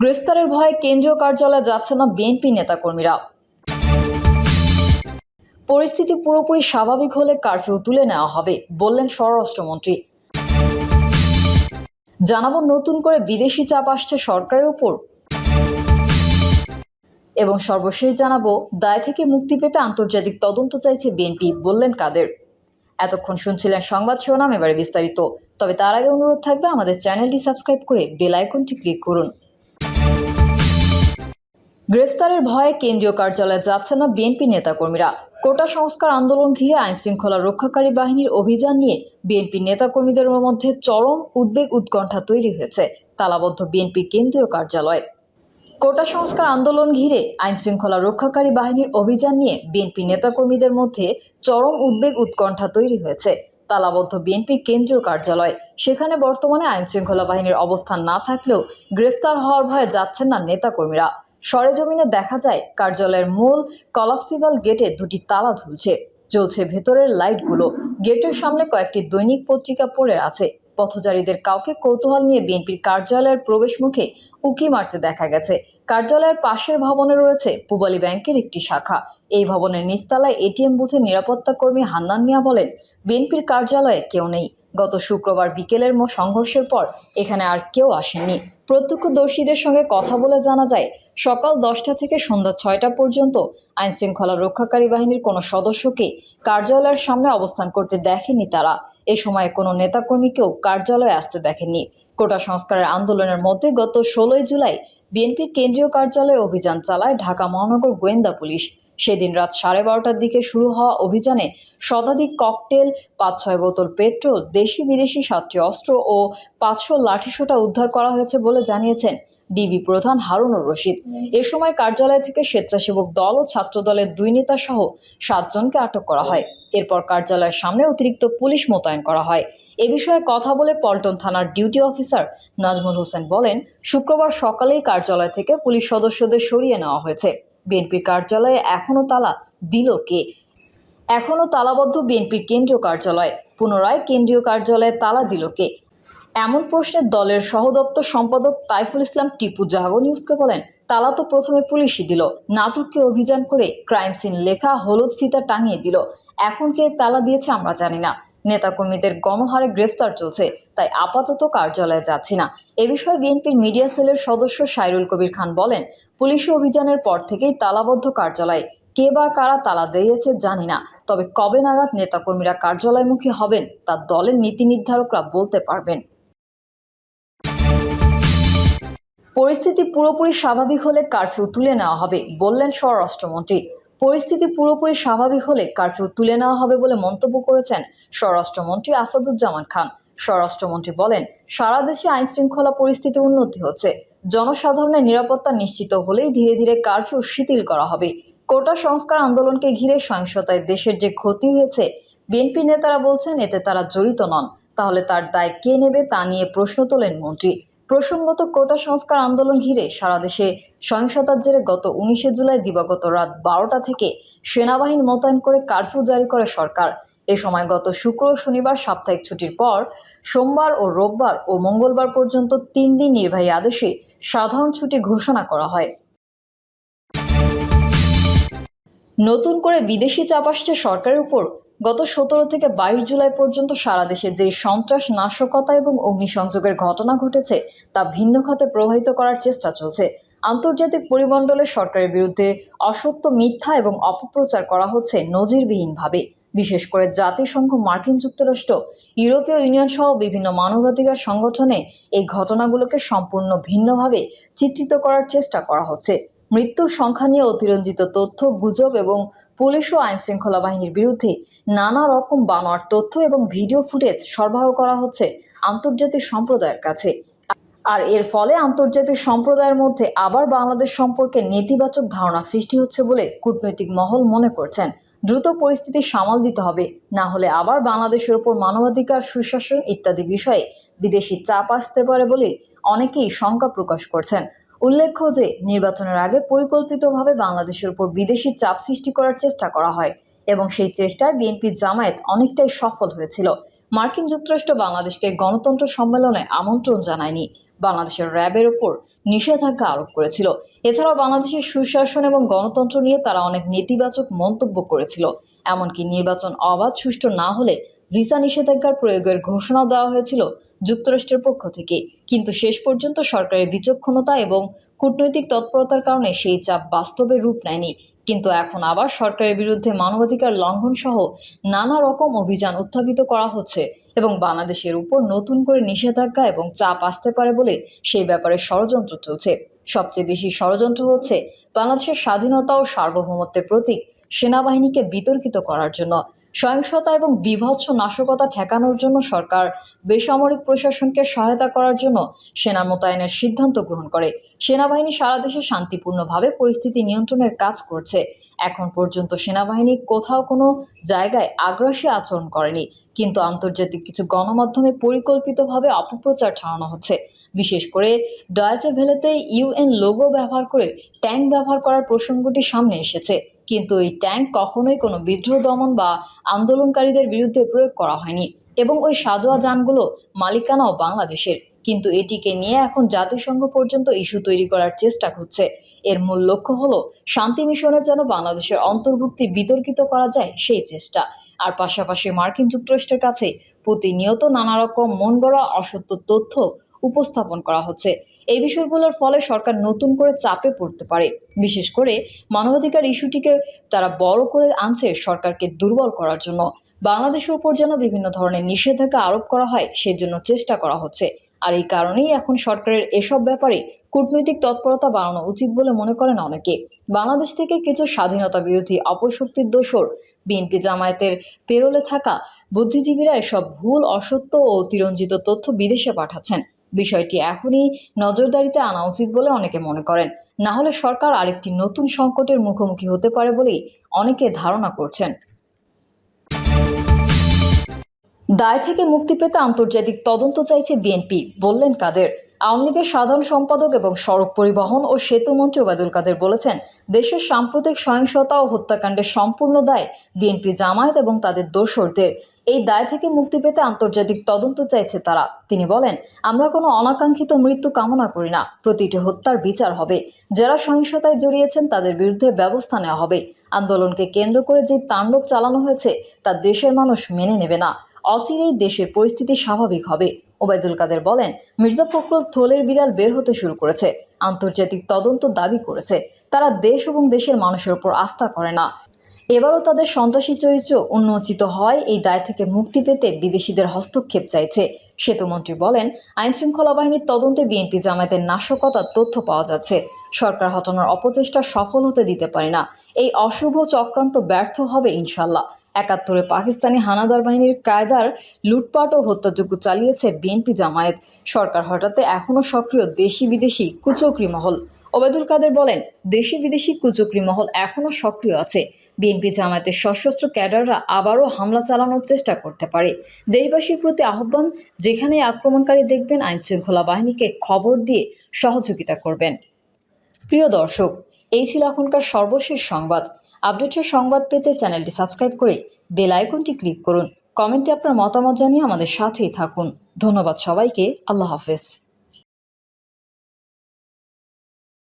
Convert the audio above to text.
গ্রেফতারের ভয়ে কেন্দ্রীয় কার্যালয়ে যাচ্ছে না বিএনপি নেতাকর্মীরা। পরিস্থিতি পুরোপুরি স্বাভাবিক হলে কারফিউ তুলে নেওয়া হবে, বললেন স্বরাষ্ট্রমন্ত্রী। জানাব নতুন করে বিদেশি চাপ আসছে সরকারের উপর। এবং সর্বশেষ জানাব, দায় থেকে মুক্তি পেতে আন্তর্জাতিক তদন্ত চাইছে বিএনপি, বললেন কাদের। এতক্ষণ শুনছিলেন সংবাদ শিরোনাম, এবারে বিস্তারিত। তবে তার আগে অনুরোধ থাকবে আমাদের চ্যানেলটি সাবস্ক্রাইব করে বেল আইকনটি ক্লিক করুন। গ্রেফতারের ভয়ে কেন্দ্রীয় কার্যালয়ে যাচ্ছে না বিএনপি নেতাকর্মীরা। কোটা সংস্কার আন্দোলন ঘিরে আইন শৃঙ্খলা রক্ষাকারী বাহিনীর অভিযান নিয়ে বিএনপি নেতাকর্মীদের মধ্যে চরম উদ্বেগ উৎকণ্ঠা তৈরি হয়েছে, তালাবদ্ধ বিএনপি কেন্দ্রীয় কার্যালয়। কোটা সংস্কার আন্দোলন ঘিরে আইন শৃঙ্খলা রক্ষাকারী বাহিনীর অভিযান নিয়ে বিএনপি নেতাকর্মীদের মধ্যে চরম উদ্বেগ উৎকণ্ঠা তৈরি হয়েছে, তালাবদ্ধ বিএনপির কেন্দ্রীয় কার্যালয়। সেখানে বর্তমানে আইন শৃঙ্খলা বাহিনীর অবস্থান না থাকলেও গ্রেফতার হওয়ার ভয়ে যাচ্ছেন না নেতাকর্মীরা। সরেজমিনে দেখা যায় কার্যালয়ের মূল কলাপসিবল গেটে দুটি তালা ঝুলছে জ্বলছে ভেতরের লাইটগুলো। গেটের সামনে কয়েকটি দৈনিক পত্রিকা পড়ে আছে। পথচারীদের কাউকে কৌতূহল নিয়ে বিএনপির কার্যালয়ের প্রবেশ মুখে উকি মারতে দেখা গেছে। কার্যালয়ের পাশের ভবনে রয়েছে পূবালী ব্যাংকের একটি শাখা। এই ভবনের নিচতলায় এটিএম বুথের নিরাপত্তা কর্মী হান্নান মিয়া বলেন, বিএনপির কার্যালয়ে কেউ নেই। গত শুক্রবার বিকেলের মো সংঘর্ষের পর এখানে আর কেউ আসেননি। প্রত্যক্ষদর্শীদের সঙ্গে কথা বলে জানা যায়, সকাল দশটা থেকে সন্ধ্যা ছয়টা পর্যন্ত আইনশৃঙ্খলা রক্ষাকারী বাহিনীর কোনো সদস্যকে কার্যালয়ের সামনে অবস্থান করতে দেখেনি তারা। এ সময় কোনো নেতাকর্মীকেও কার্যালয়ে আসতে দেখেননি। কোটা সংস্কারের আন্দোলনের মধ্যে গত ষোলোই জুলাই বিএনপির কেন্দ্রীয় কার্যালয়ে অভিযান চালায় ঢাকা মহানগর গোয়েন্দা পুলিশ। সেদিন রাত সাড়ে বারোটার দিকে শুরু হওয়া অভিযানে শতাধিক ককটেল পাঁচ ছয় বোতল পেট্রোল দেশি বিদেশি সাতটি অস্ত্র ও পাঁচশো লাঠিসোঁটা উদ্ধার করা হয়েছে বলে জানিয়েছেন ডিবি প্রধান হারুনুর রশিদ। এ সময় কার্যালয় থেকে স্বেচ্ছাসেবক দল ও ছাত্র দলের দুই নেতা সহ সাতজনকে আটক করা হয়। এরপর কার্যালয়ের সামনে অতিরিক্ত পুলিশ মোতায়েন করা হয়। এ বিষয়ে কথা বলে পল্টন থানার ডিউটি অফিসার নাজমুল হোসেন বলেন, শুক্রবার সকালেই কার্যালয় থেকে পুলিশ সদস্যদের সরিয়ে নেওয়া হয়েছে। বিএনপির কার্যালয়ে এখনও তালা দিল কে? এখনও তালাবদ্ধ বিএনপির কেন্দ্রীয় কার্যালয়। পুনরায় কেন্দ্রীয় কার্যালয়ে তালা দিল কে? এমন প্রশ্নে দলের সহদপ্তর সম্পাদক তাইফুল ইসলাম টিপু জাগো নিউজকে বলেন, তালা তো প্রথমে পুলিশই দিল, নাটককে অভিযান করে ক্রাইম সিন লেখা হলুদ ফিতা টাঙিয়ে দিল, এখন কে তালা দিয়েছে আমরা জানি না। নেতাকর্মীদের গণহারে গ্রেফতার চলছে, তাই আপাতত কার্যালয়ে যাচ্ছি না। এ বিষয়ে বিএনপির মিডিয়া সেলের সদস্য সাইরুল কবির খান বলেন, পুলিশি অভিযানের পর থেকেই তালাবদ্ধ কার্যালয়, কে বা কারা তালা দিয়েছে জানি না, তবে কবে নাগাদ নেতাকর্মীরা কার্যালয়মুখী হবেন তা দলের নীতি নির্ধারকরা বলতে পারবেন। পরিস্থিতি পুরোপুরি স্বাভাবিক হলে কারফিউ তুলে নেওয়া হবে, বললেন স্বরাষ্ট্রমন্ত্রী। পরিস্থিতি পুরোপুরি স্বাভাবিক হলে কারফিউ তুলে নেওয়া হবে বলে মন্তব্য করেছেন স্বরাষ্ট্রমন্ত্রী আসাদুজ্জামান খান। স্বরাষ্ট্রমন্ত্রী বলেন, সারা দেশে আইন শৃঙ্খলা পরিস্থিতি উন্নতি হচ্ছে। জনসাধারণের নিরাপত্তা নিশ্চিত হলেই ধীরে ধীরে কারফিউ শিথিল করা হবে। কোটা সংস্কার আন্দোলনকে ঘিরে সহিংসতায় দেশের যে ক্ষতি হয়েছে, বিএনপি নেতারা বলছেন এতে তারা জড়িত নন। তাহলে তার দায় কে নেবে তা নিয়ে প্রশ্ন তোলেন মন্ত্রী। প্রসঙ্গত কোটা সংস্কার আন্দোলন ঘিরে সারা দেশে সহিংসতার জেরে গত উনিশে জুলাই দিবাগত রাত বারোটা থেকে সেনাবাহিনী মোতায়েন করে কারফিউ জারি করে সরকার। এ সময় গত শুক্র শনিবার সাপ্তাহিক ছুটির পর সোমবার ও রোববার ও মঙ্গলবার পর্যন্ত তিন দিন নির্বাহী আদেশে সাধারণ ছুটি ঘোষণা করা হয়। নতুন করে বিদেশি চাপ আসছে সরকারের উপর গত সতেরো থেকে বাইশ জুলাই পর্যন্ত সারা দেশে যে সন্ত্রাস, নাশকতা এবং অগ্নিসংযোগের ঘটনা ঘটেছে, তা ভিন্ন খাতে প্রবাহিত করার চেষ্টা চলছে। আন্তর্জাতিক পরিমণ্ডলে সরকারের বিরুদ্ধে অসত্য মিথ্যা এবং অপপ্রচার করা হচ্ছে নজিরবিহীনভাবে। বিশেষ করে জাতিসংঘ, মার্কিন যুক্তরাষ্ট্র, ইউরোপীয় ইউনিয়ন সহ বিভিন্ন মানবাধিকার সংগঠনে এই ঘটনাগুলোকে সম্পূর্ণ ভিন্নভাবে চিত্রিত করার চেষ্টা করা হচ্ছে। মৃত্যুর সংখ্যা নিয়ে অতিরঞ্জিত তথ্য, গুজব এবং পুলিশ ও আইন শৃঙ্খলা বাহিনীর বিরুদ্ধে নানা রকম বানোয়ার তথ্য এবং ভিডিও ফুটেজ সরবরাহ করা হচ্ছে আন্তর্জাতিক সম্প্রদায়ের কাছে। আর এর ফলে আন্তর্জাতিক সম্প্রদায়ের মধ্যে আবার বাংলাদেশ সম্পর্কে নেতিবাচক ধারণা সৃষ্টি হচ্ছে বলে কূটনৈতিক মহল মনে করছেন। দ্রুত পরিস্থিতি সামাল দিতে হবে, না হলে আবার বাংলাদেশের ওপর মানবাধিকার, সুশাসন ইত্যাদি বিষয়ে বিদেশি চাপ আসতে পারে বলে অনেকেই শঙ্কা প্রকাশ করছেন। উল্লেখ্য যে, নির্বাচনের আগে পরিকল্পিতভাবে বাংলাদেশের উপর বিদেশি চাপ সৃষ্টি করার চেষ্টা করা হয় এবং সেই চেষ্টায় বিএনপি জামায়াত অনেকটাই সফল হয়েছিল। মার্কিন যুক্তরাষ্ট্র বাংলাদেশকে গণতন্ত্র সম্মেলনে আমন্ত্রণ জানায়নি। বাংলাদেশের র্যাবের ওপর নিষেধাজ্ঞা আরোপ করেছিল। এছাড়াও বাংলাদেশের সুশাসন এবং গণতন্ত্র নিয়ে তারা অনেক নেতিবাচক মন্তব্য করেছিল। এমনকি নির্বাচন অবাধ, সুষ্ঠু না হলে ভিসা নিষেধাজ্ঞার প্রয়োগের ঘোষণাও দেওয়া হয়েছিল যুক্তরাষ্ট্রের পক্ষ থেকে। কিন্তু শেষ পর্যন্ত সরকারের বিচক্ষণতা এবং কূটনৈতিক তৎপরতার কারণে সেই চাপ বাস্তবে রূপ নেয়নি। কিন্তু এখন আবার সরকারের বিরুদ্ধে মানবাধিকার লঙ্ঘন সহ নানা রকম অভিযান উত্থাপিত করা হচ্ছে এবং বাংলাদেশের উপর নতুন করে নিষেধাজ্ঞা এবং চাপ আসতে পারে বলে সেই ব্যাপারে ষড়যন্ত্র চলছে। সবচেয়ে বেশি ষড়যন্ত্র হচ্ছে বাংলাদেশের স্বাধীনতা ও সার্বভৌমত্বের প্রতীক সেনাবাহিনীকে বিতর্কিত করার জন্য। সহিংসতা এবং বিভৎস নাশকতা ঠেকানোর জন্য সরকার বেসামরিক প্রশাসনকে সহায়তা করার জন্য সেনা মোতায়েনের সিদ্ধান্ত গ্রহণ করে। সেনাবাহিনী সারা দেশে শান্তিপূর্ণভাবে পরিস্থিতি নিয়ন্ত্রণের কাজ করছে। এখন পর্যন্ত সেনাবাহিনী কোথাও কোনো জায়গায় আগ্রাসী আচরণ করেনি, কিন্তু আন্তর্জাতিক কিছু গণমাধ্যমে পরিকল্পিতভাবে অপপ্রচার ছড়ানো হচ্ছে। বিশেষ করে ডয়েচে ভেলেতে ইউএন লোগো ব্যবহার করে ট্যাঙ্ক ব্যবহার করার প্রসঙ্গটি সামনে এসেছে। কিন্তু এই ট্যাঙ্ক কখনোই কোনো বিদ্রোহ দমন বা আন্দোলনকারীদের বিরুদ্ধে প্রয়োগ করা হয়নি এবং ওই সাজোয়া যানগুলো মালিকানাও বাংলাদেশের। কিন্তু এটিকে নিয়ে এখন জাতিসংঘ পর্যন্ত ইস্যু তৈরি করার চেষ্টা করছে। এর মূল লক্ষ্য হলো শান্তি মিশনের যেন বাংলাদেশের অন্তর্ভুক্তি বিতর্কিত করা যায় সেই চেষ্টা। আর পাশাপাশি মার্কিন যুক্তরাষ্ট্রের কাছে প্রতিনিয়ত নানা রকম মন গড়া অসত্য তথ্য উপস্থাপন করা হচ্ছে। এই বিষয়গুলোর ফলে সরকার নতুন করে চাপে পড়তে পারে। বিশেষ করে মানবাধিকার ইস্যুটিকে তারা বড় করে আনছে সরকারকে দুর্বল করার জন্য। বাংলাদেশের উপর যেন বিভিন্ন ধরনের নিষেধাজ্ঞা আরোপ করা হয়, সেজন্য চেষ্টা করা হচ্ছে। আর এই কারণেই এখন সরকারের এসব ব্যাপারে কূটনৈতিক তৎপরতা বাড়ানো উচিত বলে মনে করেন অনেকে। বাংলাদেশ থেকে কিছু স্বাধীনতা বিরোধী অপশক্তির দোষর, বিএনপি জামায়াতের পেরোলে থাকা বুদ্ধিজীবীরা এসব ভুল, অসত্য ও অতিরঞ্জিত তথ্য বিদেশে পাঠাচ্ছেন। বিষয়টি এখনই নজরদারিতে আনা উচিত বলে অনেকে মনে করেন। না হলে সরকার আরেকটি নতুন সংকটের মুখোমুখি হতে পারে বলেই অনেকে ধারণা করছেন। দায় থেকে মুক্তি পেতে আন্তর্জাতিক তদন্ত চাইছে বিএনপি, বললেন কাদের? আওয়ামী লীগের সাধারণ সম্পাদক এবং সড়ক পরিবহন ও সেতু মন্ত্রী ওবায়দুল কাদের বলেছেন, দেশের সাম্প্রতিক সহিংসতা ও হত্যাকাণ্ডের সম্পূর্ণ দায় বিএনপি জামায়াত এবং তাদের দোসরদের এই দায় থেকে মুক্তি পেতে আন্তর্জাতিক তদন্ত চাইছে তারা। তিনি বলেন, আমরা কোনো অনাকাঙ্ক্ষিত মৃত্যু কামনা করি না, প্রতিটি হত্যার বিচার হবে। যারা সহিংসতায় জড়িয়েছেন তাদের বিরুদ্ধে ব্যবস্থা নেওয়া হবে। আন্দোলনকে কেন্দ্র করে যে তাণ্ডব চালানো হয়েছে, তা দেশের মানুষ মেনে নেবে না। অচিরেই দেশের পরিস্থিতি স্বাভাবিক হবে। ওবায়দুল কাদের বলেন, মির্জা ফখরুল থলের বিড়াল বের হতে শুরু করেছে, আন্তর্জাতিক তদন্ত দাবি করেছে, তারা দেশ এবং দেশের মানুষের উপর আস্থা করে না। এবারও তাদের সন্ত্রাসী চরিত্র উন্মোচিত হয়, এই দায় থেকে মুক্তি পেতে বিদেশিদের হস্তক্ষেপ চাইছে। সেতুমন্ত্রী বলেন, আইনশৃঙ্খলা বাহিনীর তদন্তে বিএনপি জামায়াতের নাশকতার তথ্য পাওয়া যাচ্ছে। সরকার হটানোর অপচেষ্টা সফল হতে দিতে পারে না। এই অশুভ চক্রান্ত ব্যর্থ হবে ইনশাল্লাহ একাত্তরে পাকিস্তানি হানাদার বাহিনীর কায়দার লুটপাট ও হত্যাযজ্ঞ চালিয়েছে বিএনপি জামায়াত। সরকার হটাতে এখনও সক্রিয় দেশি বিদেশি কুচক্রি মহল। ওবায়দুল কাদের বলেন দেশি বিদেশি কুচক্রি মহল এখনও সক্রিয় আছে। বিএনপি জামায়াতের সশস্ত্র ক্যাডাররা আবারও হামলা চালানোর চেষ্টা করতে পারে। দেশবাসীর প্রতি আহ্বান যেখানে আক্রমণকারী দেখবেন, আইনশৃঙ্খলা বাহিনীকে খবর দিয়ে সহযোগিতা করবেন। প্রিয় দর্শক, এই ছিল এখনকার সর্বশেষ সংবাদ। আপডেটের সংবাদ পেতে চ্যানেলটি সাবস্ক্রাইব করে বেল আইকনটি ক্লিক করুন। কমেন্টে আপনার মতামত জানিয়ে আমাদের সাথেই থাকুন। ধন্যবাদ সবাইকে। আল্লাহ হাফেজ।